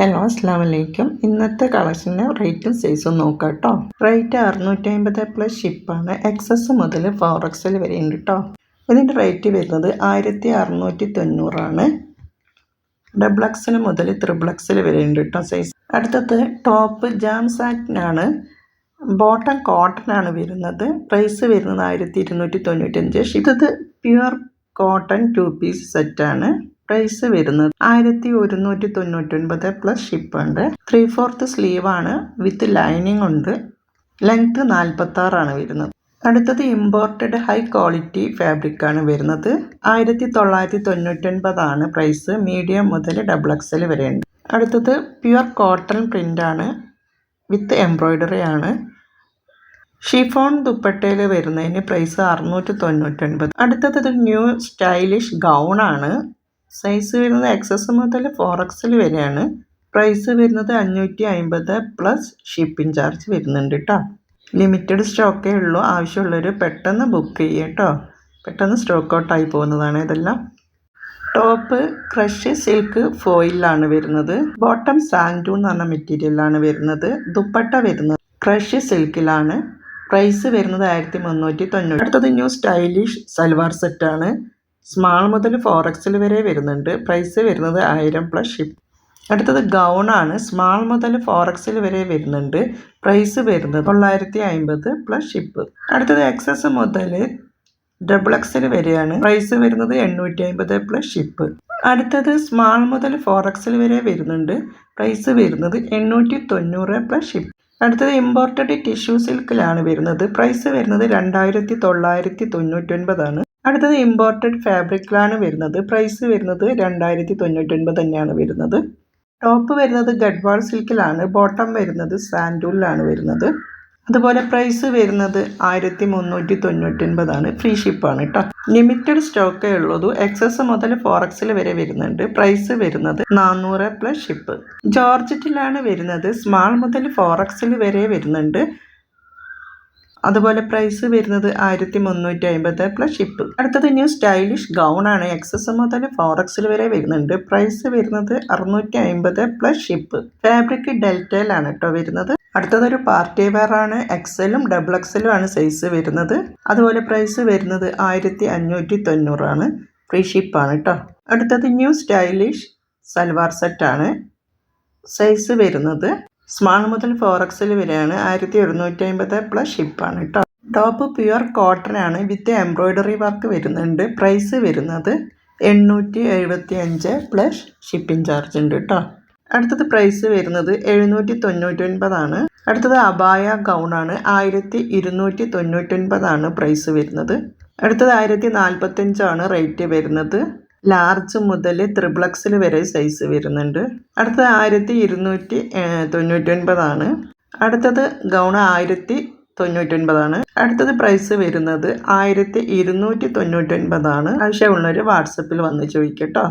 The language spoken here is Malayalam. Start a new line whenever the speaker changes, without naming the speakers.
ഹലോ അസ്സാം വലൈക്കും ഇന്നത്തെ കളക്ഷന്റെ റേറ്റും സൈസും നോക്കാം കേട്ടോ റേറ്റ് അറുന്നൂറ്റി അമ്പത് പ്ലസ് ഷിപ്പാണ്. എക്സസ് മുതൽ ഫോർ എക്സൽ വരെ ഉണ്ട് കേട്ടോ ഇതിന്റെ റേറ്റ് വരുന്നത് ആയിരത്തി അറുന്നൂറ്റി തൊണ്ണൂറാണ് ഡബിൾ എക്സൽ മുതൽ ത്രിബിൾ എക്സൽ വരെ ഉണ്ട് കേട്ടോ സൈസ് അടുത്തത് ടോപ്പ് ജാം സാറ്റിനാണ് ബോട്ടം കോട്ടൺ ആണ് വരുന്നത്. പ്രൈസ് വരുന്നത് ആയിരത്തി ഇരുന്നൂറ്റി തൊണ്ണൂറ്റഞ്ച് ഇത് പ്യുവർ കോട്ടൺ ടു പീസ് സെറ്റാണ് പ്രൈസ് വരുന്നത് ആയിരത്തി ഒരുന്നൂറ്റി തൊണ്ണൂറ്റൊൻപത് പ്ലസ് ഷിപ്പ് ഉണ്ട്. ത്രീ ഫോർത്ത് സ്ലീവ് ആണ് വിത്ത് ലൈനിങ് ഉണ്ട്. ലെങ്ത് നാൽപ്പത്താറാണ് വരുന്നത്. അടുത്തത് ഇമ്പോർട്ടഡ് ഹൈ ക്വാളിറ്റി ഫാബ്രിക് ആണ് വരുന്നത്. ആയിരത്തി തൊള്ളായിരത്തി തൊണ്ണൂറ്റൊൻപതാണ് പ്രൈസ് മീഡിയം മുതൽ ഡബിൾ എക്സൽ വരെയുണ്ട് അടുത്തത് പ്യുവർ കോട്ടൺ പ്രിന്റ് ആണ് വിത്ത് എംബ്രോയ്ഡറി ആണ്. ഷിഫോൺ ദുപ്പട്ടയിൽ വരുന്നതിന് പ്രൈസ് അറുന്നൂറ്റി തൊണ്ണൂറ്റൊൻപത് അടുത്തത് ന്യൂ സ്റ്റൈലിഷ് ഗൗൺ ആണ്. സൈസ് വരുന്നത് എക്സസ് മുതൽ ഫോർ എക്സൽ വരെയാണ്. പ്രൈസ് വരുന്നത് അഞ്ഞൂറ്റി അമ്പത് പ്ലസ് ഷിപ്പിംഗ് ചാർജ് വരുന്നുണ്ട് കേട്ടോ ലിമിറ്റഡ് സ്റ്റോക്കേ ഉള്ളൂ. ആവശ്യമുള്ളവർ പെട്ടെന്ന് ബുക്ക് ചെയ്യുക കേട്ടോ പെട്ടെന്ന് സ്റ്റോക്ക് ഔട്ടായി പോകുന്നതാണ് ഇതെല്ലാം. ടോപ്പ് ക്രഷ് സിൽക്ക് ഫോയിലാണ് വരുന്നത്. ബോട്ടം സാൻഡൂൺ എന്ന് പറഞ്ഞ മെറ്റീരിയലാണ് വരുന്നത്. ദുപ്പട്ട വരുന്നത് ക്രഷ് സിൽക്കിലാണ് പ്രൈസ് വരുന്നത് ആയിരത്തി മുന്നൂറ്റി തൊണ്ണൂറ് അടുത്തത് ന്യൂ സ്റ്റൈലിഷ് സൽവാർ സെറ്റാണ് സ്മാൾ മുതൽ ഫോർ എക്സിൽ വരെ വരുന്നുണ്ട്. പ്രൈസ് വരുന്നത് ആയിരം പ്ലസ് ഷിപ്പ് അടുത്തത് ഗൗണാണ് സ്മാൾ മുതൽ ഫോർ എക്സിൽ വരെ വരുന്നുണ്ട്. പ്രൈസ് വരുന്നത് തൊള്ളായിരത്തി അമ്പത് പ്ലസ് ഷിപ്പ് അടുത്തത് എക്സസ് മുതൽ ഡബിൾ എക്സിൽ വരെയാണ്. പ്രൈസ് വരുന്നത് എണ്ണൂറ്റി അമ്പത് പ്ലസ് ഷിപ്പ് അടുത്തത് സ്മാൾ മുതൽ ഫോർ വരെ വരുന്നുണ്ട്. പ്രൈസ് വരുന്നത് എണ്ണൂറ്റി തൊണ്ണൂറ് പ്ലസ് ഷിപ്പ് അടുത്തത് ഇമ്പോർട്ടഡ് ടിഷ്യൂ സിൽക്കിലാണ് വരുന്നത്. പ്രൈസ് വരുന്നത് രണ്ടായിരത്തി തൊള്ളായിരത്തി തൊണ്ണൂറ്റൊൻപതാണ് അടുത്തത് ഇമ്പോർട്ടഡ് ഫാബ്രിക്കിലാണ് വരുന്നത്. പ്രൈസ് വരുന്നത് രണ്ടായിരത്തി തൊണ്ണൂറ്റൊൻപത് തന്നെയാണ് വരുന്നത്. ടോപ്പ് വരുന്നത് ഗഡ്വാൾ സിൽക്കിലാണ്. ബോട്ടം വരുന്നത് സാൻഡൂളിലാണ് വരുന്നത്. അതുപോലെ പ്രൈസ് വരുന്നത് ആയിരത്തി മുന്നൂറ്റി തൊണ്ണൂറ്റൊൻപതാണ് ഫ്രീ ഷിപ്പാണ് കേട്ടോ ലിമിറ്റഡ് സ്റ്റോക്കേ ഉള്ളൂ. എക്സസ് മുതൽ ഫോർ എക്സിൽ വരെ വരുന്നുണ്ട്. പ്രൈസ് വരുന്നത് നാനൂറ് പ്ലസ് ഷിപ്പ് ജോർജറ്റിലാണ് വരുന്നത്. സ്മാൾ മുതൽ ഫോർ എക്സിൽ വരെ വരുന്നുണ്ട്. അതുപോലെ പ്രൈസ് വരുന്നത് ആയിരത്തി മുന്നൂറ്റി അമ്പത് പ്ലസ് ഷിപ്പ് അടുത്തത് ന്യൂ സ്റ്റൈലിഷ് ഗൗൺ ആണ്. എക്സസ് മുതൽ ഫോർ എക്സിൽ വരെ വരുന്നുണ്ട്. പ്രൈസ് വരുന്നത് അറുന്നൂറ്റി അമ്പത് പ്ലസ് ഷിപ്പ് ഫാബ്രിക് ഡെൽറ്റയിലാണ് കേട്ടോ വരുന്നത്. അടുത്തതൊരു പാർട്ടി വെയർ ആണ്. എക്സലും ഡബിൾ എക്സലും ആണ് സൈസ് വരുന്നത്. അതുപോലെ പ്രൈസ് വരുന്നത് ആയിരത്തി അഞ്ഞൂറ്റി തൊണ്ണൂറാണ് ഫ്രീ ഷിപ്പാണ് കേട്ടോ അടുത്തത് ന്യൂ സ്റ്റൈലിഷ് സൽവാർ സെറ്റ് ആണ്. സൈസ് വരുന്നത് സ്മാൾ മുതൽ ഫോർ എക്സിൽ വരെയാണ് ആയിരത്തി എഴുന്നൂറ്റി അമ്പത് പ്ലസ് ഷിപ്പാണ് കേട്ടോ ടോപ്പ് പ്യുവർ കോട്ടൺ ആണ് വിത്ത് എംബ്രോയ്ഡറി വർക്ക് വരുന്നുണ്ട്. പ്രൈസ് വരുന്നത് എണ്ണൂറ്റി എഴുപത്തി അഞ്ച് പ്ലസ് ഷിപ്പിംഗ് ചാർജ് ഉണ്ട് കേട്ടോ അടുത്തത് പ്രൈസ് വരുന്നത് എഴുന്നൂറ്റി തൊണ്ണൂറ്റി ഒൻപതാണ് അടുത്തത് അബായ ഗൗണാണ് ആയിരത്തി ഇരുന്നൂറ്റി തൊണ്ണൂറ്റി ഒൻപതാണ് പ്രൈസ് വരുന്നത്. അടുത്തത് ആയിരത്തി നാൽപ്പത്തഞ്ചാണ് റേറ്റ് വരുന്നത്. ലാർജ് മുതൽ ത്രിപ്ലക്സിൽ വരെ സൈസ് വരുന്നുണ്ട്. അടുത്തത് ആയിരത്തി ഇരുന്നൂറ്റി തൊണ്ണൂറ്റൊൻപതാണ്. അടുത്തത് ഗൗൺ ആയിരത്തി തൊണ്ണൂറ്റൊൻപതാണ് അടുത്തത് പ്രൈസ് വരുന്നത് ആയിരത്തി ഇരുന്നൂറ്റി തൊണ്ണൂറ്റൊൻപതാണ്. ആവശ്യമുള്ളവർ വാട്സപ്പിൽ വന്ന് ചോദിക്കട്ടോ.